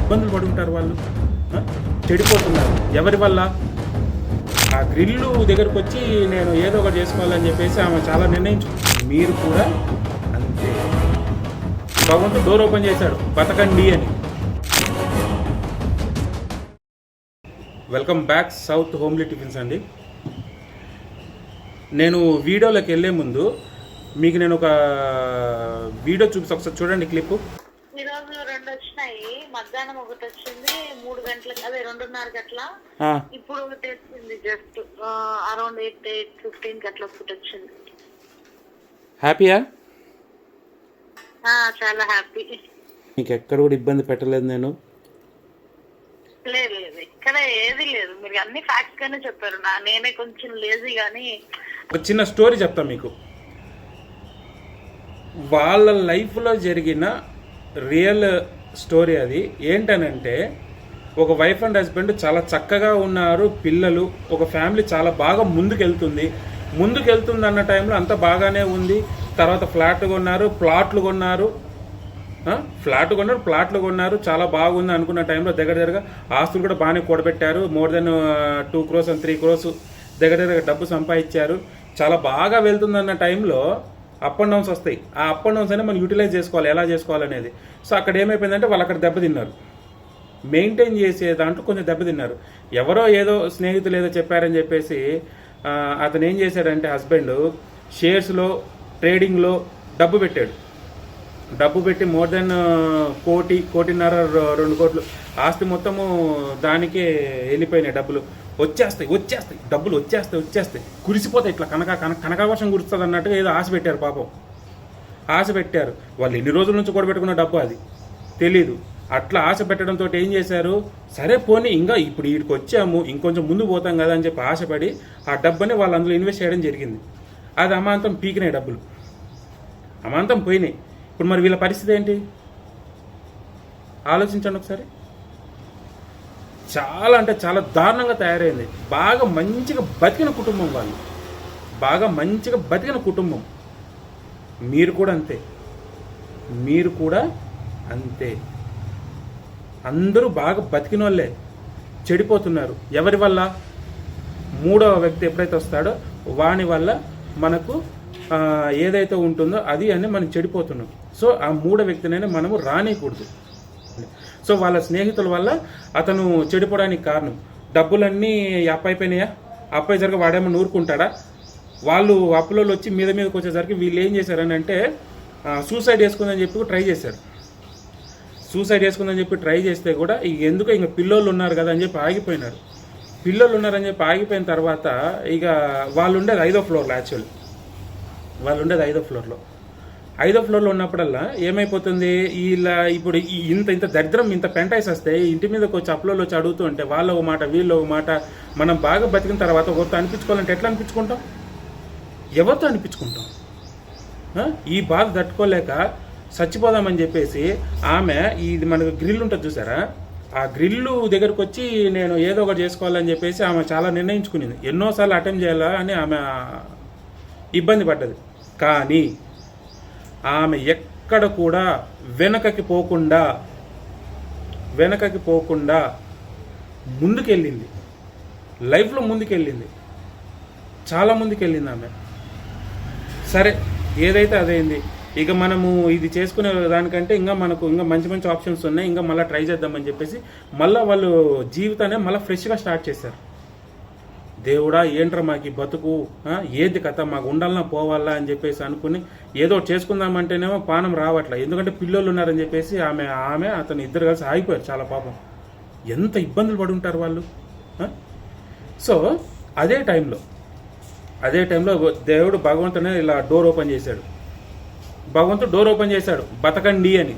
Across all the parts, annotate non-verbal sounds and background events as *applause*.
ఇబ్బందులు పడుకుంటారు వాళ్ళు. చెడిపోతున్నారు. ఎవరి వల్ల? ఆ గ్రిల్లు దగ్గరకు వచ్చి నేను ఏదో ఒకటి చేసుకోవాలని చెప్పేసి ఆమె చాలా నిర్ణయించు మీరు కూడా అంతే. భగవంతుడు డోర్ ఓపెన్ చేశాడు. బతకండి అని. Welcome back south homely tiffins అండి. నేను వీడియోలోకి వెళ్ళే ముందు మీకు నేను ఒక వీడియో చూపిస్తా. ఒకసారి చూడండి క్లిప్ వచ్చినాయి మధ్యాహ్నం ఒకటి వచ్చింది మూడు గంటలకు అదే రెండున్నరకి అట్లా. ఇప్పుడు ఒకటి వచ్చింది జస్ట్ అరౌండ్ ఎయిట్ ఎయిట్ ఫిఫ్టీన్కి అట్లా ఒకటి వచ్చింది. హ్యాపీయా? చాలా హ్యాపీ. మీకు ఎక్కడ కూడా ఇబ్బంది పెట్టలేదు నేను? లేదు లేదు ఇక్కడ ఏది లేదు. మీరు అన్ని ఫ్యాక్ట్స్ గానే చెప్పారు. నా నేనే కొంచెం లేజీ గానీ. ఒక చిన్న స్టోరీ చెప్తా మీకు. వాళ్ళ లైఫ్లో జరిగిన రియల్ స్టోరీ అది. ఏంటనంటే ఒక వైఫ్ అండ్ హస్బెండ్ చాలా చక్కగా ఉన్నారు. పిల్లలు ఒక ఫ్యామిలీ చాలా బాగా ముందుకెళ్తుంది. ముందుకెళ్తుంది అన్న టైంలో అంత బాగానే ఉంది. తర్వాత ఫ్లాట్ కొన్నారు ప్లాట్లు కొన్నారు. ఫ్లాట్ కొన్నారు ప్లాట్లు కొన్నారు. చాలా బాగుంది అనుకున్న టైంలో దగ్గర దగ్గరగా ఆస్తులు కూడా బాగానే కూడబెట్టారు. More than two crores and three crores దగ్గర దగ్గర డబ్బు సంపాదించారు. చాలా బాగా వెళ్తుందన్న టైంలో అప్ అండ్ డౌన్స్ వస్తాయి. ఆ అప్ అండ్ డౌన్స్ అయినా మనం యూటిలైజ్ చేసుకోవాలి. ఎలా చేసుకోవాలనేది. సో అక్కడ ఏమైపోయిందంటే వాళ్ళు అక్కడ దెబ్బతిన్నారు మెయింటైన్ చేసే దాంట్లో కొంచెం దెబ్బతిన్నారు ఎవరో ఏదో స్నేహితులు ఏదో చెప్పారని చెప్పేసి అతను ఏం చేశాడంటే హస్బెండ్ షేర్స్లో ట్రేడింగ్లో డబ్బు పెట్టాడు. డబ్బు పెట్టి మోర్ దెన్ కోటి కోటిన్నర రెండు కోట్లు ఆస్తి మొత్తము దానికే వెళ్ళిపోయినాయి డబ్బులు. వచ్చేస్తాయి వచ్చేస్తాయి. డబ్బులు వచ్చేస్తాయి వచ్చేస్తాయి. కురిసిపోతాయి ఇట్లా కనక కనక కనకవర్షం కురుస్తుంది అన్నట్టుగా ఏదో ఆశ పెట్టారు పాపం. ఆశ పెట్టారు. వాళ్ళు ఎన్ని రోజుల నుంచి కూడబెట్టుకున్న డబ్బు అది? తెలీదు. అట్లా ఆశ పెట్టడంతో ఏం చేశారు? సరే పోనీ ఇంకా ఇప్పుడు వీడికి వచ్చాము ఇంకొంచెం ముందు పోతాం కదా అని చెప్పి ఆశపడి ఆ డబ్బుని వాళ్ళు అందులో ఇన్వెస్ట్ చేయడం జరిగింది. అది అమాంతం పీకినాయి డబ్బులు. అమాంతం పోయినాయి. ఇప్పుడు మరి వీళ్ళ పరిస్థితి ఏంటి? ఆలోచించండి ఒకసారి. చాలా అంటే చాలా దారుణంగా తయారైంది. బాగా మంచిగా బతికిన కుటుంబం వాళ్ళు. బాగా మంచిగా బతికిన కుటుంబం. మీరు కూడా అంతే. మీరు కూడా అంతే. అందరూ బాగా బతికిన వాళ్ళే చెడిపోతున్నారు. ఎవరి వల్ల? మూడవ వ్యక్తి ఎప్పుడైతే వస్తాడో వాని వల్ల మనకు ఏదైతే ఉంటుందో అది అని మనం చెడిపోతున్నాం. సో ఆ మూడో వ్యక్తినైనా మనము రానేయకూడదు. సో వాళ్ళ స్నేహితుల వల్ల అతను చెడిపోవడానికి కారణం. డబ్బులన్నీ అప్పైపోయినాయా అప్పయ్యేసరికి వాడేమో నూరుకుంటాడా? వాళ్ళు అప్పులలో వచ్చి మీద మీదకి వచ్చేసరికి వీళ్ళు ఏం చేశారని అంటే సూసైడ్ చేసుకుందని చెప్పి ట్రై చేశారు. సూసైడ్ చేసుకుందని చెప్పి ట్రై చేస్తే కూడా ఇక ఎందుకు ఇంకా పిల్లోళ్ళు ఉన్నారు కదా అని చెప్పి ఆగిపోయినారు. పిల్లోళ్ళు ఉన్నారని చెప్పి ఆగిపోయిన తర్వాత ఇక వాళ్ళు ఉండేది ఐదో ఫ్లోర్లో యాక్చువల్లీ వాళ్ళు ఉండేది ఐదో ఫ్లోర్లో. ఐదో ఫ్లోర్లో ఉన్నప్పుడల్లా ఏమైపోతుంది? ఇలా ఇప్పుడు ఈ ఇంత ఇంత దరిద్రం ఇంత పెంటైస్ వస్తే ఇంటి మీదకి వచ్చి అప్లోలు వచ్చి అడుగుతూ ఉంటే వాళ్ళ ఒక మాట వీళ్ళు ఒక మాట మనం బాగా బతికిన తర్వాత ఒకరితో అనిపించుకోవాలంటే ఎట్లా అనిపించుకుంటాం? ఎవరితో అనిపించుకుంటాం? ఈ బాధ తట్టుకోలేక చచ్చిపోదామని చెప్పేసి ఆమె ఇది మనకు గ్రిల్ ఉంటుంది చూసారా? ఆ గ్రిల్లు దగ్గరకు వచ్చి నేను ఏదో ఒకటి చేసుకోవాలని చెప్పేసి ఆమె చాలా నిర్ణయించుకునేది. ఎన్నోసార్లు అటెంప్ట్ చేయాలా అని ఆమె ఇబ్బంది పడ్డది. కానీ ఆమె ఎక్కడ కూడా వెనకకి పోకుండా వెనకకి పోకుండా ముందుకెళ్ళింది. లైఫ్లో ముందుకెళ్ళింది. చాలా ముందుకెళ్ళింది ఆమె. సరే ఏదైతే అదైంది ఇక మనము ఇది చేసుకునే దానికంటే ఇంకా మనకు ఇంకా మంచి మంచి ఆప్షన్స్ ఉన్నాయి ఇంకా మళ్ళీ ట్రై చేద్దామని చెప్పేసి మళ్ళీ వాళ్ళు జీవితాన్ని మళ్ళీ ఫ్రెష్గా స్టార్ట్ చేశారు. దేవుడా ఏంట్రా మాకు ఈ బతుకు ఏది కథ? మాకు ఉండాలన్నా పోవాలా అని చెప్పేసి అనుకుని ఏదో చేసుకుందామంటేనేమో పానం రావట్లే. ఎందుకంటే పిల్లలు ఉన్నారని చెప్పేసి ఆమె ఆమె అతను ఇద్దరు కలిసి ఆగిపోయారు చాలా పాపం. ఎంత ఇబ్బందులు పడి ఉంటారు వాళ్ళు సో అదే టైంలో అదే టైంలో దేవుడు భగవంతునే ఇలా డోర్ ఓపెన్ చేశాడు. భగవంతుడు డోర్ ఓపెన్ చేశాడు బతకండి అని.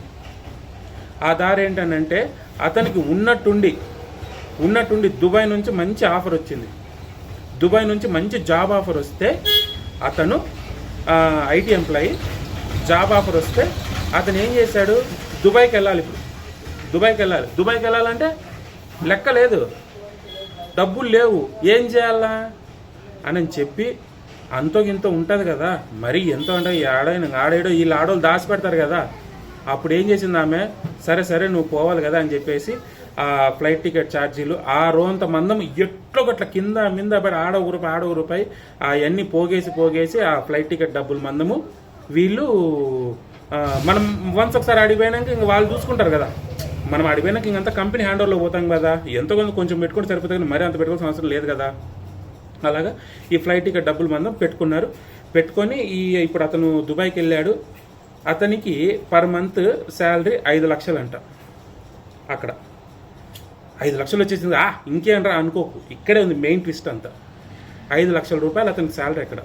ఆ దారి ఏంటనంటే అతనికి ఉన్నట్టుండి ఉన్నట్టుండి దుబాయ్ నుంచి మంచి ఆఫర్ వచ్చింది. దుబాయ్ నుంచి మంచి జాబ్ ఆఫర్ వస్తే అతను ఐటీ ఎంప్లాయీ. జాబ్ ఆఫర్ వస్తే అతను ఏం చేశాడు? దుబాయ్కి వెళ్ళాలి ఇప్పుడు. దుబాయ్కి వెళ్ళాలి. దుబాయ్కి వెళ్ళాలంటే లెక్క లేదు. డబ్బులు లేవు. ఏం చేయాలా? అని చెప్పి అంతో గింతో ఉంటుంది కదా. మరి ఎంతో అంటే ఈ ఆడైన ఆడేడో వీళ్ళు ఆడోళ్ళు దాచి పెడతారు కదా. అప్పుడు ఏం చేసింది ఆమె? సరే సరే నువ్వు పోవాలి కదా అని చెప్పేసి ఆ ఫ్లైట్ టికెట్ ఛార్జీలు. ఆ రోంత మందం ఎట్లో గట్ల కింద మింద పడి ఆడ రూపాయి ఆడ రూపాయి అవన్నీ పోగేసి పోగేసి ఆ ఫ్లైట్ టికెట్ డబ్బులు మందము. వీళ్ళు మనం వన్స్ ఒకసారి అడిగిపోయినాక ఇంక వాళ్ళు చూసుకుంటారు కదా. మనం అడిగిపోయినాక ఇంకంతా కంపెనీ హ్యాండ్ ఓవర్లో పోతాం కదా. ఎంతో కొంత కొంచెం పెట్టుకుంటే సరిపోతుంది కానీ మరీ అంత పెట్టుకోవాల్సిన అవసరం లేదు కదా. అలాగా ఈ ఫ్లైట్ టికెట్ డబ్బులు మందం పెట్టుకున్నారు. పెట్టుకొని ఈ ఇప్పుడు అతను దుబాయ్కి వెళ్ళాడు. అతనికి పర్ మంత్ శాలరీ ఐదు లక్షలు అంట అక్కడ. ఐదు లక్షలు వచ్చేసింది. ఆ ఇంకేంరా అనుకోకు. ఇక్కడే ఉంది మెయిన్ ట్విస్ట్ అంతా. ఐదు లక్షల రూపాయలు అతనికి శాలరీ అక్కడ.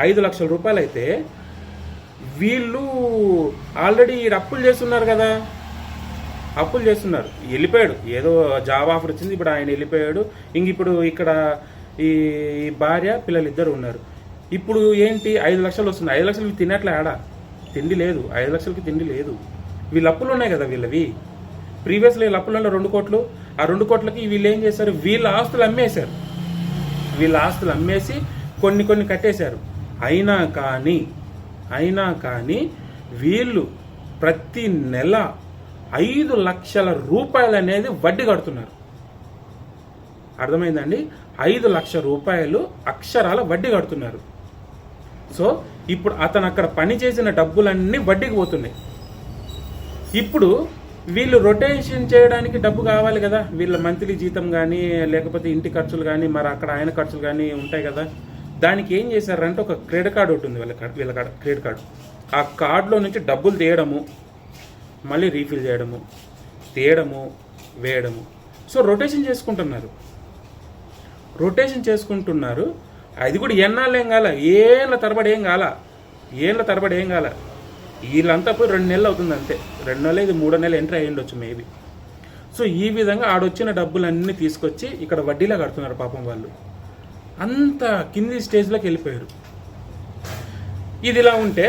ఐదు లక్షల రూపాయలు అయితే వీళ్ళు ఆల్రెడీ ఈడ అప్పులు చేస్తున్నారు కదా. అప్పులు చేస్తున్నారు. వెళ్ళిపోయాడు. ఏదో జాబ్ ఆఫర్ వచ్చింది. ఇప్పుడు ఆయన వెళ్ళిపోయాడు. ఇంక ఇప్పుడు ఇక్కడ ఈ భార్య పిల్లలు ఇద్దరు ఉన్నారు. ఇప్పుడు ఏంటి? ఐదు లక్షలు వస్తుంది ఐదు లక్షలు తినట్లే ఆడ? తిండి లేదు. ఐదు లక్షలకి తిండి లేదు. వీళ్ళ అప్పులు ఉన్నాయి కదా వీళ్ళవి. ప్రీవియస్లో వీళ్ళ అప్పులు రెండు కోట్లు. ఆ రెండు కోట్లకి వీళ్ళు ఏం చేశారు? వీళ్ళ ఆస్తులు అమ్మేశారు. వీళ్ళ ఆస్తులు అమ్మేసి కొన్ని కొన్ని కట్టేశారు. అయినా కానీ అయినా కానీ వీళ్ళు ప్రతి నెల ఐదు లక్షల రూపాయలు అనేది వడ్డీ కడుతున్నారు. అర్థమైందండి? ఐదు లక్ష రూపాయలు అక్షరాల వడ్డీ కడుతున్నారు. సో ఇప్పుడు అతను అక్కడ పని చేసిన డబ్బులన్నీ వడ్డీకి పోతున్నాయి. ఇప్పుడు వీళ్ళు రొటేషన్ చేయడానికి డబ్బు కావాలి కదా. వీళ్ళ మంత్లీ జీతం కానీ లేకపోతే ఇంటి ఖర్చులు కానీ మరి అక్కడ ఆయన ఖర్చులు కానీ ఉంటాయి కదా. దానికి ఏం చేశారంటే ఒక క్రెడిట్ కార్డు ఉంటుంది వీళ్ళ కాడ- వీళ్ళ కాడ క్రెడిట్ కార్డు. ఆ కార్డులో నుంచి డబ్బులు తీయడము మళ్ళీ రీఫిల్ చేయడము తీయడము వేయడము. సో రొటేషన్ చేసుకుంటున్నారు. రొటేషన్ చేసుకుంటున్నారు. అది కూడా ఎన్నాళ్ళు ఏం కాల? ఏళ్ళ తరబడి ఏం కాల? ఏళ్ళ తరబడి ఏం కాల? వీళ్ళంతా పోయి రెండు నెలలు అవుతుంది అంతే. రెండు నెలలు ఇది మూడో నెలలు ఎంట్రీ అయ్యి ఉండొచ్చు మేబీ. సో ఈ విధంగా ఆడొచ్చిన డబ్బులన్నీ తీసుకొచ్చి ఇక్కడ వడ్డీలా కడుతున్నారు పాపం వాళ్ళు. అంత కింది స్టేజ్లోకి వెళ్ళిపోయారు. ఇది ఇలా ఉంటే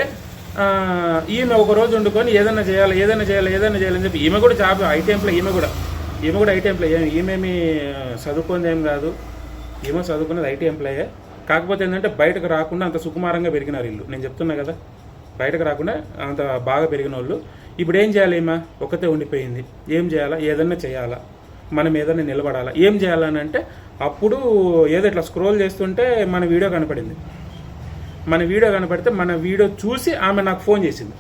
ఈమె ఒక రోజు వండుకొని ఏదైనా చేయాలి ఏదైనా చేయాలి ఏదైనా చేయాలని చెప్పి ఈమె కూడా జాబ్ ఐటీ ఎంప్లాయ్ ఈమె కూడా. ఈమె కూడా ఐటీ ఎంప్లాయ్ ఈమెమి చదువుకుంది ఏం కాదు. ఈమె చదువుకున్నది ఐటీ ఎంప్లాయే. కాకపోతే ఏంటంటే బయటకు రాకుండా అంత సుకుమారంగా పెరిగినారు ఇల్లు నేను చెప్తున్నా కదా. బయటకు రాకుండా అంత బాగా పెరిగిన వాళ్ళు ఇప్పుడు ఏం చేయాలి ఈమె ఒకతే ఉండిపోయింది. ఏం చేయాలా? ఏదన్నా చేయాలా? మనం ఏదైనా నిలబడాలా? ఏం చేయాలని అంటే అప్పుడు ఏదో ఇట్లా స్క్రోల్ చేస్తుంటే మన వీడియో కనపడింది. మన వీడియో కనపడితే మన వీడియో చూసి ఆమె నాకు ఫోన్ చేసింది.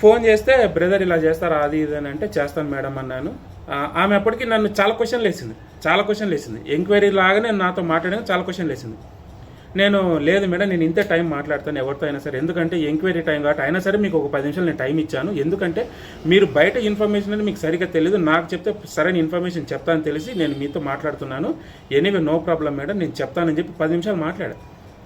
ఫోన్ చేస్తే బ్రదర్ ఇలా చేస్తారా? అది ఇది అని అంటే చేస్తాను మేడం అన్నాను. ఆమె అప్పటికి నన్ను చాలా క్వశ్చన్లు వేసింది. చాలా క్వశ్చన్లు వేసింది. ఎంక్వైరీ లాగానే నాతో మాట్లాడాను చాలా క్వశ్చన్లు వేసింది. నేను లేదు మేడం నేను ఇంతే టైం మాట్లాడతాను ఎవరితో అయినా సరే. ఎందుకంటే ఎంక్వైరీ టైం కాబట్టి అయినా సరే మీకు ఒక పది నిమిషాలు నేను టైం ఇచ్చాను. ఎందుకంటే మీరు బయట ఇన్ఫర్మేషన్ అనేది మీకు సరిగ్గా తెలియదు నాకు చెప్తే సరైన ఇన్ఫర్మేషన్ చెప్తాను తెలిసి నేను మీతో మాట్లాడుతున్నాను. ఎనీవే నో ప్రాబ్లం మేడం నేను చెప్తానని చెప్పి పది నిమిషాలు మాట్లాడా.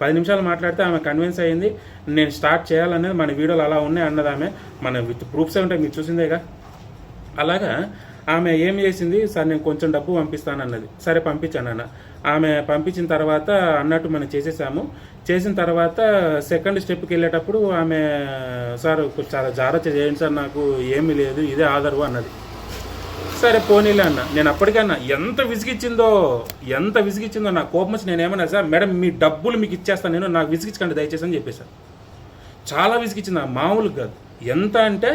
పది నిమిషాలు మాట్లాడితే ఆమె కన్విన్స్ అయ్యింది నేను స్టార్ట్ చేయాలనేది మన వీడియోలు అలా ఉన్నాయి అన్నది ఆమె మన విత్ ప్రూఫ్స్ ఉంటాయి మీరు చూసిందేగా? అలాగా ఆమె ఏం చేసింది? సార్ నేను కొంచెం డబ్బు పంపిస్తాను అన్నది సరే పంపించాను అన్న. ఆమె పంపించిన తర్వాత అన్నట్టు మనం చేసేసాము. చేసిన తర్వాత సెకండ్ స్టెప్కి వెళ్ళేటప్పుడు ఆమె సార్ చాలా జాగ్రత్త చేయండి సార్ నాకు ఏమీ లేదు ఇదే ఆధారు అన్నది. సరే పోనీలే అన్న. నేను అప్పటికే అన్న ఎంత విసిగిచ్చిందో ఎంత విసిగిచ్చిందో నా కోపం వచ్చి నేను ఏమన్నా సార్ మేడం మీ డబ్బులు మీకు ఇచ్చేస్తాను నేను నాకు విసిగించకండి దయచేసి అని చెప్పేశాను చాలా విసిగిచ్చింది నాకు మామూలు కాదు. ఎంత అంటే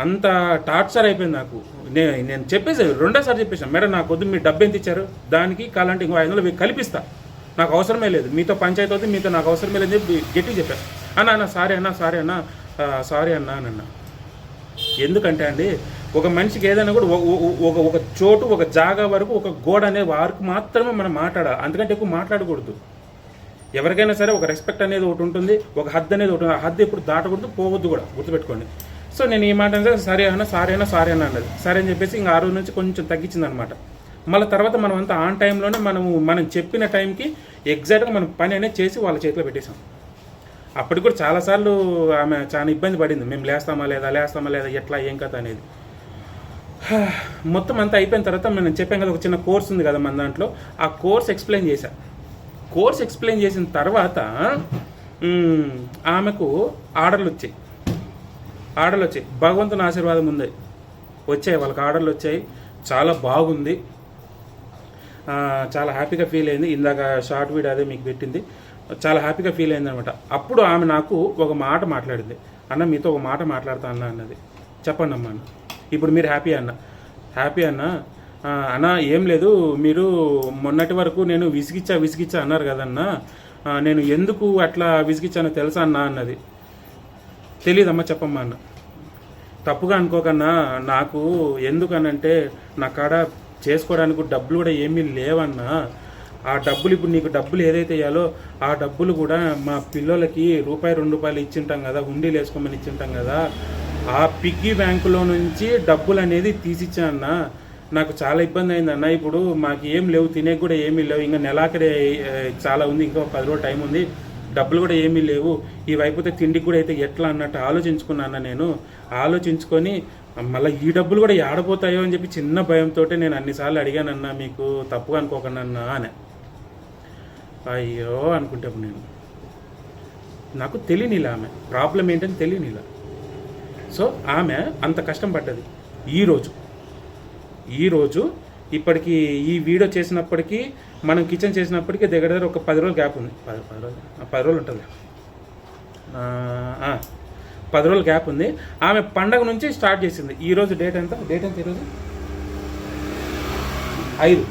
అంత టార్చర్ అయిపోయింది నాకు. నేను నేను చెప్పేసి రెండోసారి చెప్పేసాను మేడం నాకు వద్దు మీ డబ్బు ఎంత ఇచ్చారు? దానికి కావాలంటే ఇంకో ఐదు వందలు కల్పిస్తా. నాకు అవసరమే లేదు. మీతో పంచాయతీ అవుతుంది మీతో నాకు అవసరమే లేదని చెప్పి గట్టి చెప్పాను అన్న అన్న సారీ అన్న సారీ అన్న సారీ అన్న ఎందుకంటే అండి ఒక మనిషికి ఏదైనా కూడా ఒక- ఒక- చోటు ఒక జాగా వరకు ఒక గోడ అనే వారికి మాత్రమే మనం మాట్లాడాలి. అందుకంటే ఎక్కువ మాట్లాడకూడదు. ఎవరికైనా సరే ఒక రెస్పెక్ట్ అనేది ఒకటి ఉంటుంది ఒక హద్దు అనేది ఒకటి ఆ హద్దు ఎప్పుడు దాటకూడదు పోవద్దు కూడా. గుర్తుపెట్టుకోండి. సో నేను ఈ మాట అంటే సరే అన్న సారీ అన్న సారీ అన్న అన్నది. సరే అని చెప్పేసి ఇంకా ఆ రోజు నుంచి కొంచెం తగ్గించింది అనమాట మళ్ళీ తర్వాత మనం అంతా ఆన్ టైంలోనే మనము మనం చెప్పిన టైంకి ఎగ్జాక్ట్గా మనం పని అనేది చేసి వాళ్ళ చేతిలో పెట్టేసాం అప్పటికి కూడా చాలాసార్లు ఆమె చాలా ఇబ్బంది పడింది. మేము లేస్తామా లేదా లేస్తామా లేదా ఎట్లా ఏం కథ అనేది. *sighs* మొత్తం అంతా అయిపోయిన తర్వాత మనం చెప్పాం కదా ఒక చిన్న కోర్స్ ఉంది కదా మన దాంట్లో. ఆ కోర్స్ ఎక్స్ప్లెయిన్ చేశా. కోర్స్ ఎక్స్ప్లెయిన్ చేసిన తర్వాత ఆమెకు ఆర్డర్లు వచ్చాయి. ఆర్డర్లు వచ్చాయి భగవంతుని ఆశీర్వాదం ఉంది. వచ్చాయి వాళ్ళకి ఆర్డర్లు వచ్చాయి చాలా బాగుంది. చాలా హ్యాపీగా ఫీల్ అయింది. ఇందాక షార్ట్ వీడియో అదే మీకు పెట్టింది. చాలా హ్యాపీగా ఫీల్ అయింది అనమాట అప్పుడు ఆమె నాకు ఒక మాట మాట్లాడింది. అన్న మీతో ఒక మాట మాట్లాడతా అన్న అన్నది. చెప్పండి అమ్మా అన్న. ఇప్పుడు మీరు హ్యాపీ అన్న. హ్యాపీ అన్న. అన్న ఏం లేదు. మీరు మొన్నటి వరకు నేను విసిగిచ్చా విసిగిచ్చా అన్నారు కదన్నా నేను ఎందుకు అట్లా విసిగిచ్చానో తెలుసా అన్న అన్నది. తెలియదమ్మా చెప్పమ్మా అన్న. తప్పుగా అనుకోకన్నా నాకు ఎందుకనంటే నా కాడ చేసుకోవడానికి డబ్బులు కూడా ఏమీ లేవన్నా ఆ డబ్బులు ఇప్పుడు నీకు డబ్బులు ఏదైతే ఇవ్వాలో ఆ డబ్బులు కూడా మా పిల్లలకి రూపాయి రెండు రూపాయలు ఇచ్చింటాం కదా హుండీలు వేసుకోమని ఇచ్చింటాం కదా ఆ పిగ్గీ బ్యాంకులో నుంచి డబ్బులు అనేది తీసిచ్చానన్నా నాకు చాలా ఇబ్బంది అయిందన్న ఇప్పుడు మాకు ఏం లేవు తినే కూడా ఏమీ లేవు. ఇంకా నెలాఖరి చాలా ఉంది. ఇంకా పది రోజులు టైం ఉంది. డబ్బులు కూడా ఏమీ లేవు. ఈ వైపుతే తిండి కూడా అయితే ఎట్లా అన్నట్టు ఆలోచించుకున్నాను నేను. ఆలోచించుకొని మళ్ళీ ఈ డబ్బులు కూడా ఏడపోతాయో అని చెప్పి చిన్న భయంతో నేను అన్నిసార్లు అడిగానన్నా మీకు తప్పుగా అనుకోకుండా అన్నా అని. అయ్యో అనుకుంటే నేను. నాకు తెలియనిలా ఆమె. ప్రాబ్లం ఏంటని తెలియనిలా సో ఆమె అంత కష్టం పడ్డది. ఈరోజు ఈరోజు ఇప్పటికి ఈ వీడియో చేసినప్పటికీ మనం కిచెన్ చేసినప్పటికీ దగ్గర దగ్గర ఒక పది రోజులు గ్యాప్ ఉంది. పది పది రోజులు ఆ, పది రోజులు ఉంటుంది. పది రోజులు గ్యాప్ ఉంది. ఆమె పండగ నుంచి స్టార్ట్ చేసింది. ఈరోజు డేట్ ఎంత? డేట్ ఎంత ఈరోజు ఐదు.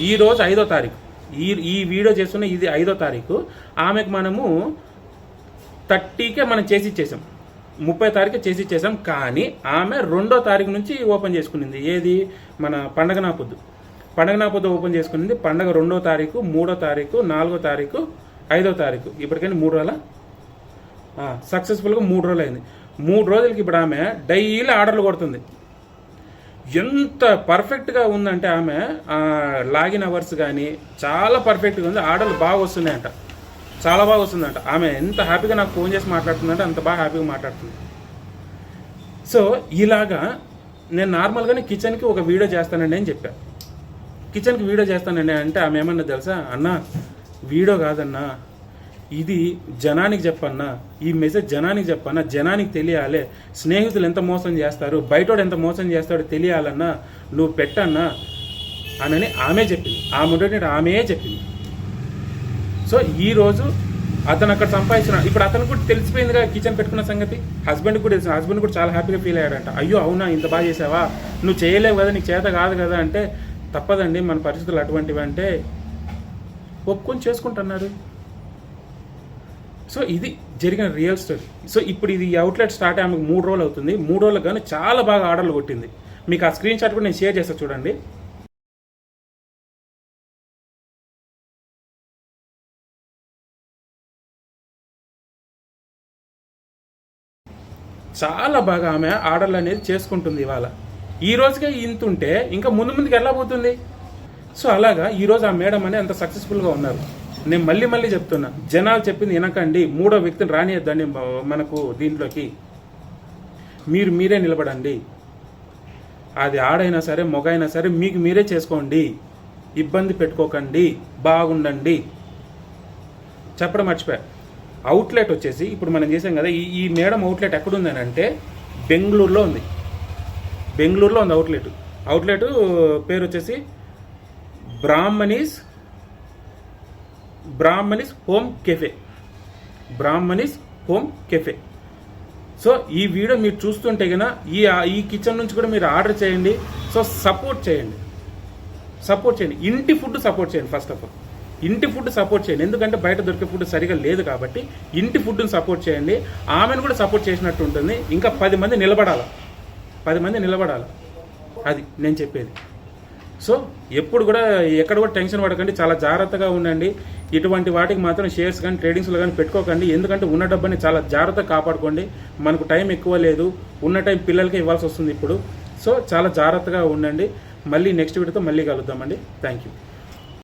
ఈరోజు ఐదో తారీఖు. ఈ ఈ వీడియో చేస్తున్న ఇది ఐదో తారీఖు. ఆమెకు మనము థర్టీకే మనం చేసి ఇచ్చేసాం. ముప్పై తారీఖు చేసి ఇచ్చేసాం. కానీ ఆమె రెండో తారీఖు నుంచి ఓపెన్ చేసుకునింది. ఏది? మన పండగ నా పొద్దు. పండగ నా పొద్దు ఓపెన్ చేసుకునింది. పండగ రెండో తారీఖు మూడో తారీఖు నాలుగో తారీఖు ఐదో తారీఖు. ఇప్పటికైనా మూడు రోజుల? సక్సెస్ఫుల్గా మూడు రోజులు అయింది మూడు రోజులకి ఇప్పుడు ఆమె డైలీ ఆర్డర్లు కొడుతుంది. ఎంత పర్ఫెక్ట్గా ఉందంటే ఆమె లాగిన్ అవర్స్ కానీ చాలా పర్ఫెక్ట్గా ఉంది. ఆర్డర్లు బాగా వస్తున్నాయంట. చాలా బాగా వస్తుందంట. ఆమె ఎంత హ్యాపీగా నాకు ఫోన్ చేసి మాట్లాడుతుందంటే అంత బాగా హ్యాపీగా మాట్లాడుతుంది. సో ఇలాగా నేను నార్మల్గానే కిచెన్కి ఒక వీడియో చేస్తానండి అని చెప్పా. కిచెన్కి వీడియో చేస్తానండి అంటే ఆమె ఏమన్నా తెలుసా? అన్నా వీడియో కాదన్నా. ఇది జనానికి చెప్పన్నా. ఈ మెసేజ్ జనానికి చెప్పన్నా. జనానికి తెలియాలి. స్నేహితులు ఎంత మోసం చేస్తారు? బయటోడు ఎంత మోసం చేస్తాడో తెలియాలన్నా. నువ్వు పెట్టన్నా. అనని ఆమె చెప్పింది. ఆమె ఉండేటి ఆమె చెప్పింది. సో ఈ రోజు అతను అక్కడ సంపాదించిన ఇప్పుడు అతను కూడా తెలిసిపోయిందిగా కిచెన్ పెట్టుకున్న సంగతి. హస్బెండ్ కూడా తెలిసిన హస్బెండ్ కూడా చాలా హ్యాపీగా ఫీల్ అయ్యాడంట. అయ్యో అవునా? ఇంత బాగా చేసావా? నువ్వు చేయలేవు కదా నీకు చేత కాదు కదా అంటే తప్పదండి. మన పరిస్థితులు అటువంటివి అంటే ఒప్పుకొని చేసుకుంటున్నారు. సో ఇది జరిగిన రియల్ స్టోరీ సో ఇప్పుడు ఇది అవుట్లెట్ స్టార్ట్ అయ్యి ఆమెకు మూడు రోజులు అవుతుంది. మూడు రోజులు కానీ చాలా బాగా ఆర్డర్లు కొట్టింది. మీకు ఆ స్క్రీన్ షాట్ కూడా నేను షేర్ చేస్తాను చూడండి. చాలా బాగా ఆమె ఆర్డర్లు అనేది చేసుకుంటుంది ఇవాళ. ఈ రోజుకే ఇంత ఉంటే ఇంకా ముందు ముందుకు ఎలా పోతుంది? సో అలాగా ఈరోజు ఆ మేడం అనేది అంత సక్సెస్ఫుల్గా ఉన్నారు. నేను మళ్ళీ మళ్ళీ చెప్తున్నా జనాలు చెప్పింది వినకండి మూడో వ్యక్తిని రానియద్దండి మనకు దీంట్లోకి. మీరు మీరే నిలబడండి. అది ఆడైనా సరే మొగైనా సరే మీకు మీరే చేసుకోండి. ఇబ్బంది పెట్టుకోకండి బాగుండండి. చెప్పడం మర్చిపోయా? అవుట్లెట్ వచ్చేసి ఇప్పుడు మనం చేసాం కదా ఈ ఈ మేడం అవుట్లెట్ ఎక్కడుందని అంటే బెంగళూరులో ఉంది. బెంగళూరులో ఉంది అవుట్లెట్ అవుట్లెట్ పేరు వచ్చేసి Brahmanis Brahmanis home cafe Brahmanis home cafe so ఈ వీడియో మీరు చూస్తుంటే కనుక ఈ ఈ కిచెన్ నుంచి కూడా మీరు ఆర్డర్ చేయండి. సో సపోర్ట్ చేయండి. సపోర్ట్ చేయండి. ఇంటి ఫుడ్ సపోర్ట్ చేయండి ఫస్ట్ ఆఫ్ ఆల్ ఇంటి ఫుడ్ సపోర్ట్ చేయండి. ఎందుకంటే బయట దొరికే ఫుడ్ సరిగా లేదు కాబట్టి ఇంటి ఫుడ్ని సపోర్ట్ చేయండి. ఆమెను కూడా సపోర్ట్ చేసినట్టు ఉంటుంది. ఇంకా పది మంది నిలబడాలి. పది మంది నిలబడాలి. అది నేను చెప్పేది. సో ఎప్పుడు కూడా ఎక్కడ కూడా టెన్షన్ పడకండి. చాలా జాగ్రత్తగా ఉండండి. ఇటువంటి వాటికి మాత్రం షేర్స్ కానీ ట్రేడింగ్స్లో కానీ పెట్టుకోకండి. ఎందుకంటే ఉన్న డబ్బుని చాలా జాగ్రత్తగా కాపాడుకోండి. మనకు టైం ఎక్కువ లేదు. ఉన్న టైం పిల్లలకే ఇవ్వాల్సి వస్తుంది ఇప్పుడు. సో చాలా జాగ్రత్తగా ఉండండి. మళ్ళీ నెక్స్ట్ వీడియోతో మళ్ళీ కలుద్దామండి. Thank you